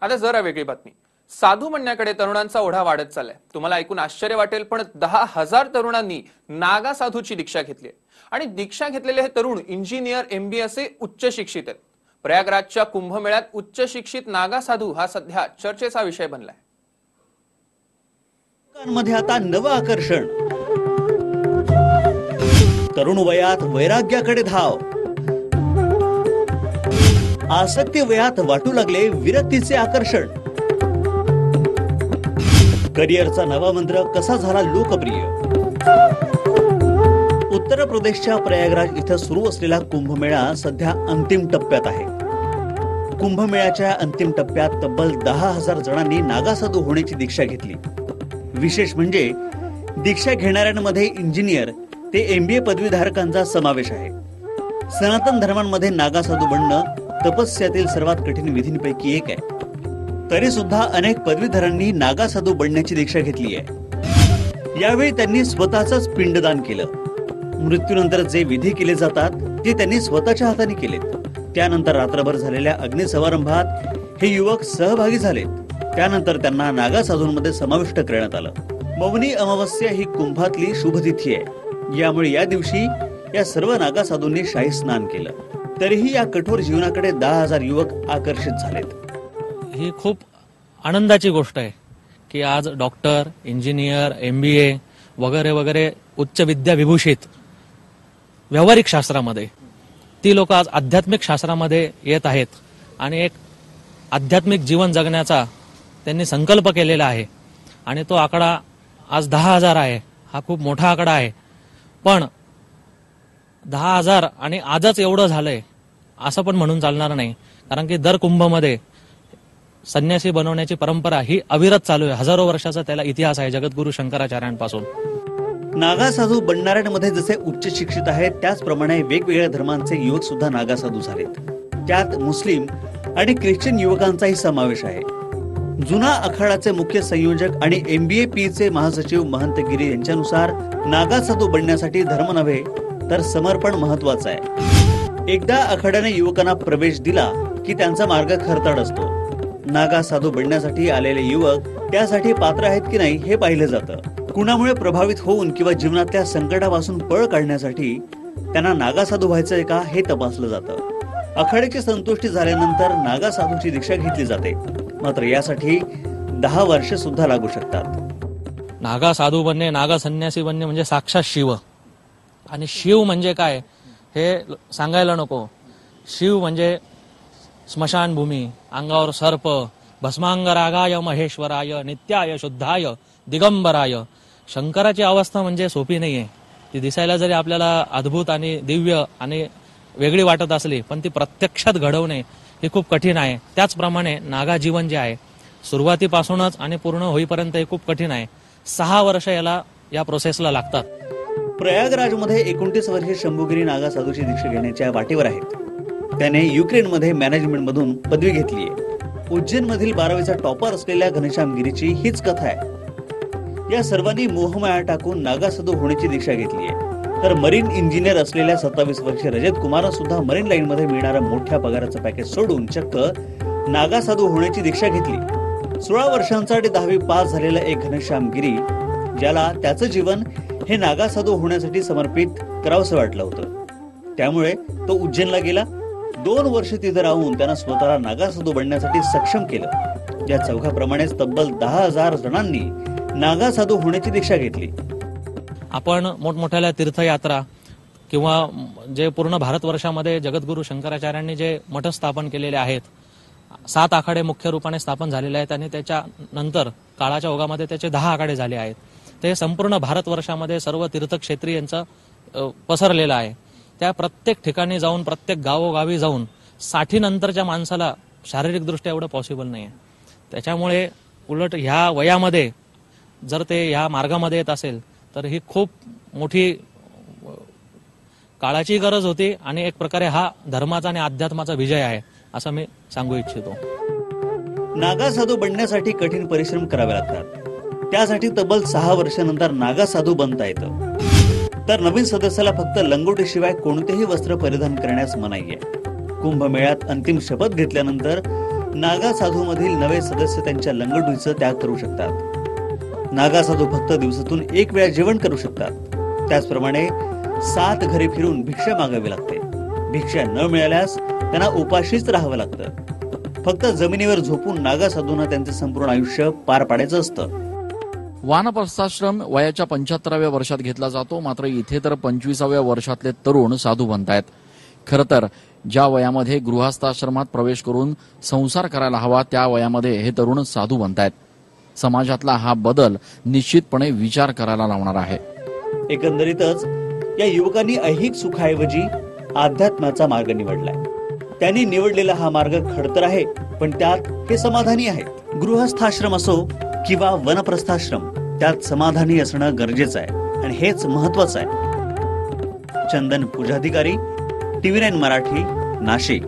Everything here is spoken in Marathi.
आता जरा वेगळी बातमी. साधू म्हणण्याकडे तरुणांचा ओढा वाढत चाललाय. तुम्हाला ऐकून आश्चर्य वाटेल पण दहा हजार तरुणांनी नागा साधूची दीक्षा घेतली आणि दीक्षा घेतलेले हे तरुण इंजिनियर एमबीए असे उच्च शिक्षित आहेत. प्रयागराजच्या कुंभमेळ्यात उच्च शिक्षित नागा साधू हा सध्या चर्चेचा विषय बनलाय. मध्ये आता नवं आकर्षण. तरुण वयात वैराग्याकडे धाव. आसक्ती वयात वाटू लागले विरक्तीचे आकर्षण. करिअरचा नवा मंत्र कसा झाला लोकप्रिय? उत्तर प्रदेशच्या प्रयागराज इथं सुरू असलेला कुंभमेळा सध्या अंतिम टप्प्यात आहे. कुंभमेळ्याच्या अंतिम टप्प्यात तब्बल दहा हजार जणांनी नागासाधू होण्याची दीक्षा घेतली. विशेष म्हणजे दीक्षा घेणाऱ्यांमध्ये इंजिनियर ते एमबीए पदवीधारकांचा समावेश आहे. सनातन धर्मांमध्ये नागासाधू बनणं तपस्यातील सर्वात कठीण विधींपैकी एक आहे. तरी सुद्धा अनेक पदवीधरांनी नागासाधू बनण्याची दीक्षा घेतली आहे. यावेळी त्यांनी स्वतःच पिंडदान केलं. मृत्यूनंतर जे विधी केले जातात ते त्यांनी स्वतःच्या हाताने केलेत. त्यानंतर रात्रभर झालेल्या अग्निसमारंभात हे युवक सहभागी झालेत. त्यानंतर त्यांना नागा साधूंमध्ये समाविष्ट करण्यात आलं. मौनी अमावस्या ही कुंभातली शुभतिथी आहे. यामुळे या दिवशी या सर्व नागा साधूंनी शाही स्नान केलं. तरीही या कठोर जीवनाकडे दहा हजार युवक आकर्षित झालेत. ही खूप आनंदाची गोष्ट आहे की आज doctor engineer M B A वगैरे वगैरे उच्च विद्या विभूषित व्यावहारिक शास्त्रामध्ये ती लोक आज आध्यात्मिक शास्त्रामध्ये येत आहेत आणि एक आध्यात्मिक जीवन जगण्याचा त्यांनी संकल्प केलेला आहे. आणि तो आकडा आज दहा हजार आहे. हा खूप मोठा आकडा आहे. पण दहा हजार आणि आजच एवढं झालंय असं पण म्हणून चालणार नाही. कारण की दर कुंभमध्ये संन्यासी बनवण्याची परंपरा ही अविरत चालू आहे. हजारो वर्षाचा त्याला इतिहास आहे जगद्गुरु शंकराचार्यांपासून. नागा साधू बनणाऱ्यांमध्ये जसे उच्च शिक्षित आहेत त्याचप्रमाणे वेगवेगळ्या धर्मांचे युवक सुद्धा नागा साधू झालेत. त्यात मुस्लिम आणि ख्रिश्चन युवकांचाही समावेश आहे. जुना अखाडाचे मुख्य संयोजक आणि एमबीए पी चे महासचिव महंत गिरी यांच्यानुसार नागा साधू बनण्यासाठी धर्म नव्हे तर समर्पण महत्वाचं आहे. एकदा आखाड्याने युवकांना प्रवेश दिला की त्यांचा मार्ग खरताड असतो. नागा साधू बनण्यासाठी आलेले युवक त्यासाठी पात्र आहेत की नाही हे पाहिलं जातं. कुणामुळे प्रभावित होऊन किंवा जीवनातल्या संकटापासून पळ काढण्यासाठी त्यांना नागा साधू व्हायचंय का हे तपासलं जातं. आखाड्याची संतुष्टी झाल्यानंतर नागा साधूची दीक्षा घेतली जाते. मात्र यासाठी दहा वर्ष सुद्धा लागू शकतात. नागा साधू बनणे नागा संन्यासी बनणे म्हणजे साक्षात शिव. आणि शिव म्हणजे काय? हे सांगायला नको. शिव म्हणजे स्मशानभूमी अंगावर सर्प भस्मांगरागाय महेश्वराय नित्याय शुद्धाय दिगंबराय. शंकराची अवस्था म्हणजे सोपी नाहीये. ती दिसायला जरी आपल्याला अद्भुत आणि दिव्य आणि वेगळी वाटत असली पण ती प्रत्यक्षात घडवणे हे खूप कठीण आहे. त्याचप्रमाणे नागा जीवन जे आहे सुरुवातीपासूनच आणि पूर्ण होईपर्यंत हे खूप कठीण आहे. सहा वर्ष याला या प्रोसेसला लागतात. प्रयागराजमध्ये एकोणतीस वर्षीय शंभूगिरी नागा साधूची दीक्षा घेण्याच्या वाटेवर आहेत. त्याने युक्रेनमध्ये मॅनेजमेंट मधून पदवी घेतली आहे. उज्जैन मधील बारावीचा टॉपर असलेल्या घनश्याम गिरीची हीच कथा आहे. या सर्वांनी मोहमाया टाकून नागा साधू होण्याची दीक्षा घेतली आहे. तर मरीन इंजिनियर असलेल्या सत्तावीस वर्षीय रजत कुमार सुद्धा मरीन लाईन मध्ये मिळणाऱ्या मोठ्या पगाराचं पॅकेज सोडून चक्क नागा साधू होण्याची दीक्षा घेतली. सोळा वर्षांसाठी दहावी पास झालेला एक घनश्याम गिरी ज्याला त्याचं जीवन हे नागा साधू होण्यासाठी समर्पित करावंसं वाटलं होतं. त्यामुळे तो उज्जैनला गेला. दोन वर्ष तिथे राहून त्यांना स्वतःला नागा साधू बनण्यासाठी सक्षम केलं. या चौघाप्रमाणेच तब्बल दहा हजार जणांनी नागा साधू होण्याची दीक्षा घेतली. आपण मोठमोठ्या तीर्थयात्रा किंवा जे पूर्ण भारतवर्षामध्ये जगद्गुरु शंकराचार्यांनी जे मठ स्थापन केलेले आहेत सात आखाडे मुख्य रूपाने स्थापन झालेले आहेत आणि त्याच्या नंतर काळाच्या ओघामध्ये त्याचे दहा आखाडे झाले आहेत. ते संपूर्ण भारतवर्षामध्ये सर्व तीर्थक्षेत्री यांचं पसरलेलं आहे. त्या प्रत्येक ठिकाणी जाऊन प्रत्येक गावोगावी जाऊन साठी नंतरच्या माणसाला शारीरिकदृष्ट्या एवढं पॉसिबल नाही आहे त्याच्यामुळे उलट ह्या वयामध्ये जर ते ह्या मार्गामध्ये येत असेल तर ही खूप मोठी काळाची गरज होती आणि एक प्रकारे हा धर्माचा आणि अध्यात्माचा विजय आहे असं मी सांगू इच्छितो. नागा साधू बनण्यासाठी कठीण परिश्रम करावे लागतात. त्यासाठी तब्बल सहा वर्षानंतर नागा साधू बनता येतं. तर नवीन सदस्याला फक्त लंगोटीशिवाय कोणतेही वस्त्र परिधान करण्यास मनाई आहे. कुंभमेळ्यात अंतिम शपथ घेतल्यानंतर नागा साधू मधील नवे सदस्य त्यांच्या लंगडुईचं त्याग करू शकतात. नागा साधू फक्त दिवसातून एक वेळा जेवण करू शकतात. त्याचप्रमाणे सात घरी फिरून भिक्षा मागावी लागते. भिक्षा न मिळाल्यास त्यांना उपाशीच राहावं लागतं. फक्त जमिनीवर झोपून नागा साधूंना त्यांचं संपूर्ण आयुष्य पार पाडायचं असतं. वानप्रस्थाश्रम वयाच्या पंच्याहत्तराव्या वर्षात घेतला जातो. मात्र इथे तर पंचवीसाव्या वर्षातले तरुण साधू बनतायत. खरं तर ज्या वयामध्ये गृहस्थाश्रमात प्रवेश करून संसार करायला हवा त्या वयामध्ये हे तरुण साधू बनतायत. समाजातला हा बदल निश्चितपणे विचार करायला लावणार आहे. एकंदरीतच या युवकांनी ऐहिक सुखाऐवजी अध्यात्माचा मार्ग निवडलाय. त्यांनी निवडलेला हा मार्ग खडतर आहे पण त्यात हे समाधानी आहे गृहस्थाश्रम असो किंवा वनप्रस्थाश्रम त्यात समाधानी असणं गरजेचं आहे आणि हेच महत्वाचं आहे. Chandan Pujadhikari TV nine Marathi Nashik.